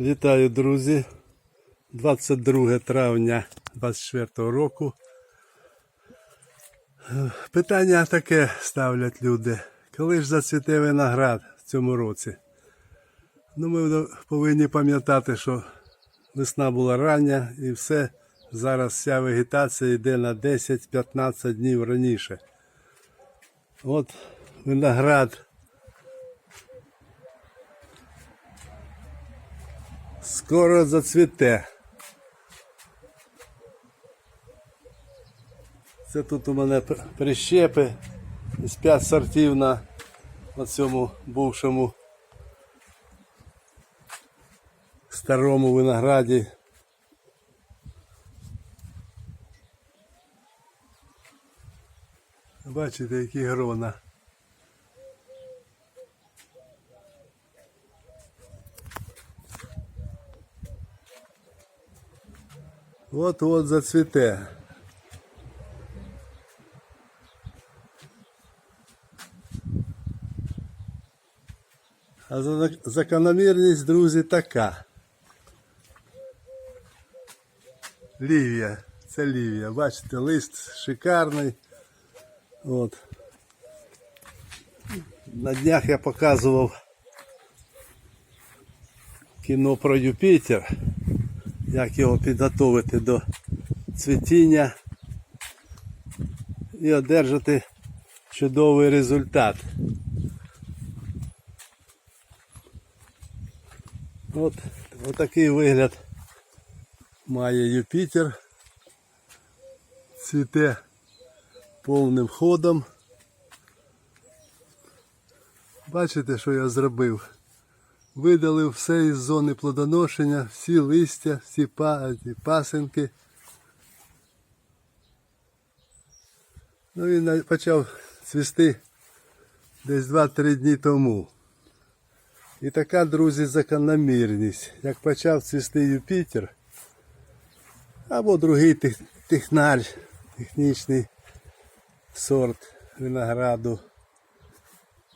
Вітаю, друзі. 22 травня 24 року. Питання таке ставлять люди. Коли ж зацвіте виноград в цьому році? Ну, ми повинні пам'ятати, що весна була рання і все. Зараз вся вегетація йде на 10-15 днів раніше. От виноград Скоро зацвіте. Це тут у мене прищепи з 5 сортів на цьому бувшому старому винограді. Бачите, які грона. От-от зацвіте. А за- закономірність, друзі, така. Лівія. Це лівія. Бачите, лист шикарний. От. На днях я показував кіно про Юпітер як його підготовити до цвітіння і одержати чудовий результат. От, отакий вигляд має Юпітер. Цвіте повним ходом. Бачите, що я зробив? Видалив все із зони плодоношення, всі листя, всі па- пасинки. Ну він почав цвісти десь 2-3 дні тому. І така, друзі, закономірність. Як почав цвісти Юпітер, або другий тех- технар, технічний сорт винограду.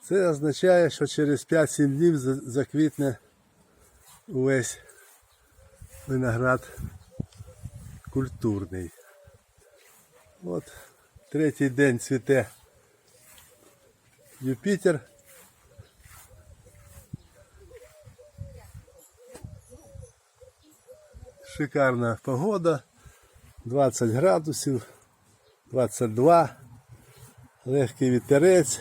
Це означає, що через 5-7 днів заквітне увесь виноград культурний. От третій день цвіте Юпітер. Шикарна погода, 20 градусів, 22, легкий вітерець.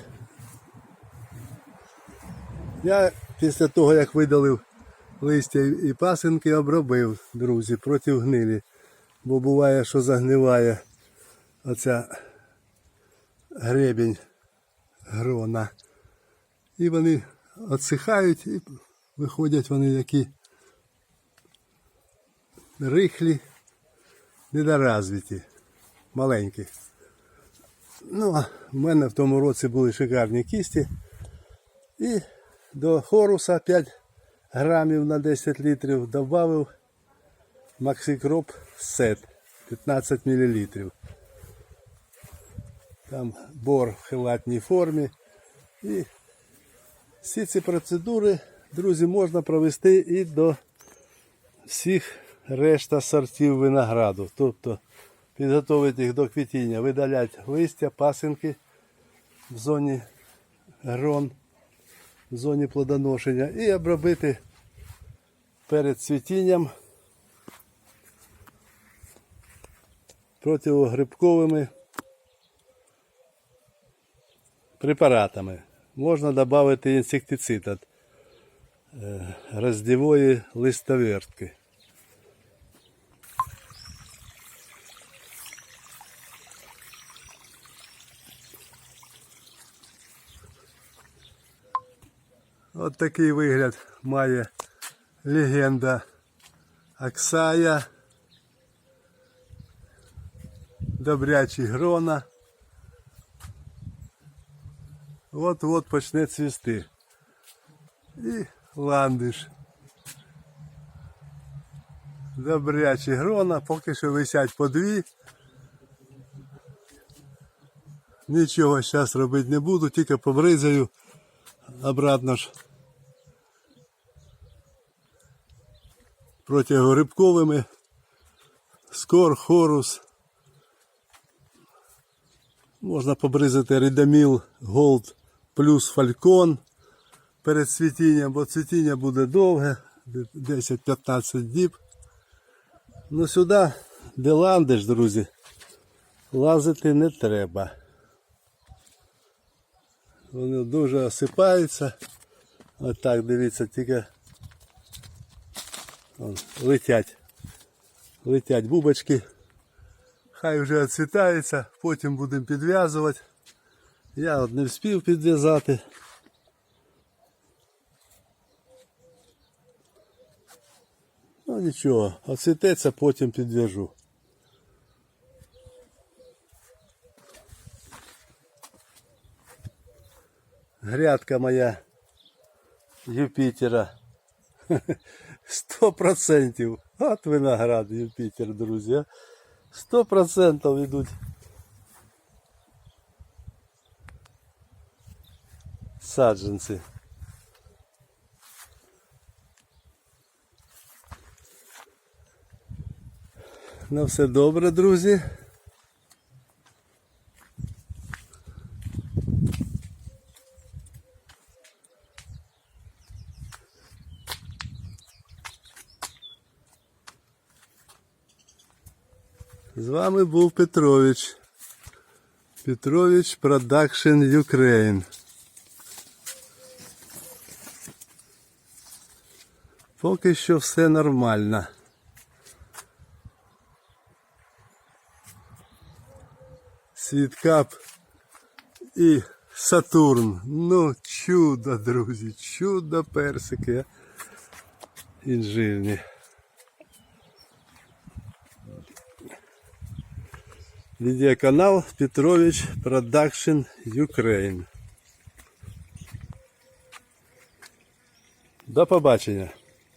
Я після того, як видалив листя і пасинки, обробив, друзі, проти гнилі. Бо буває, що загниває оця гребінь грона. І вони відсихають і виходять вони такі рихлі, недоразвиті, маленькі. Ну, а в мене в тому році були шикарні кісті. І до хоруса 5 грамів на 10 літрів додав Максикроп сет 15 мл. Там бор в хилатній формі. І всі ці процедури, друзі, можна провести і до всіх решта сортів винограду. Тобто підготовити їх до квітіння, видаляти листя, пасинки в зоні грон в зоні плодоношення і обробити перед цвітінням противогрибковими препаратами. Можна додати інсектицид від е, роздівої листовертки. От такий вигляд має легенда Аксая. Добрячі грона. От-от почне цвісти. І ландиш. Добрячі грона, поки що висять по дві. Нічого зараз робити не буду, тільки побризаю обратно ж протигорибковими. Скор, хорус. Можна побризати Рідаміл Голд плюс Фалькон перед цвітінням, бо цвітіння буде довге, 10-15 діб. Ну сюди, де ландиш, друзі, лазити не треба. Вони дуже осипаються. Отак, дивіться, тільки Вон, летять. Летять бубочки. Хай вже відцвітається, потім будемо підв'язувати. Я от не встиг підв'язати. Ну нічого, оцвітеться, потім підв'яжу. Грядка моя Юпітера. Сто процентів. От виноград Юпітер, друзі. Сто процентів йдуть. Саджанці. На все добре, друзі. З вами був Петрович. Петрович Production Ukraine. Поки що все нормально. Світкап і Сатурн. Ну, чудо, друзі, чудо персики. Інжирні. Відеоканал Петрович Продакшн Ukraine. До побачення.